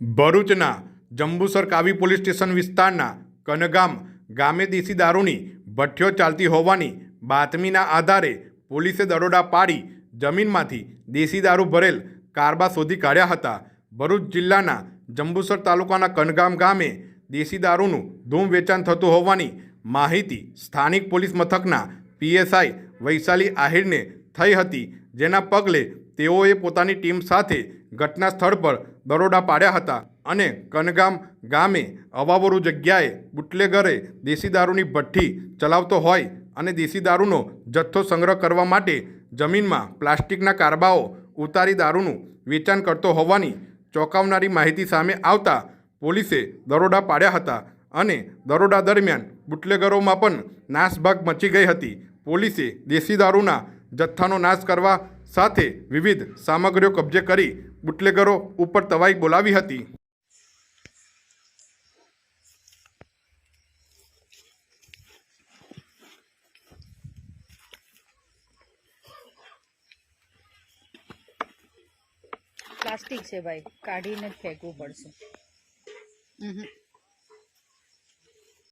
ભરૂચના જંબુસર કાવી police station વિસ્તારના કનગામ ગામે દેશી દારૂની ભઠ્ઠીઓ ચાલતી હોવાની બાતમીના આધારે પોલીસે દરોડા પાડી જમીનમાંથી દેશી દારૂ ભરેલ કારબા શોધી કાઢ્યા હતા. ભરૂચ જિલ્લાના જંબુસર તાલુકાના કનગામ ગામે દેશી દારૂનું ધૂમ વેચાણ થતું હોવાની માહિતી સ્થાનિક પોલીસ મથકના પીએસઆઈ વૈશાલી આહિરને થઈ હતી, જેના પગલે તેઓએ પોતાની ટીમ સાથે ઘટના સ્થળ પર દરોડા પાડ્યા હતા અને કનગામ ગામે અવાવરુ જગ્યાએ બુટલેગરે દેશી દારૂની ભઠ્ઠી ચલાવતો હોય અને દેશી દારૂનો જથ્થો સંગ્રહ કરવા માટે જમીનમાં પ્લાસ્ટિકના કારબાઓ ઉતારી દારૂનું વેચાણ કરતો હોવાની ચોંકાવનારી માહિતી સામે આવતા પોલીસે દરોડા પાડ્યા હતા અને દરોડા દરમિયાન બુટલેગરોમાં પણ નાસભાગ મચી ગઈ હતી. પોલીસે દેશી દારૂના જથ્થાનો નાશ કરવા સાથે વિવિધ સામગ્રીઓ કબજે કરી બુટલેગરો ઉપર તવાઈ બોલાવી હતી પ્લાસ્ટિક છે ભાઈ કાઢીને ફેંકવું પડશે ઉહું.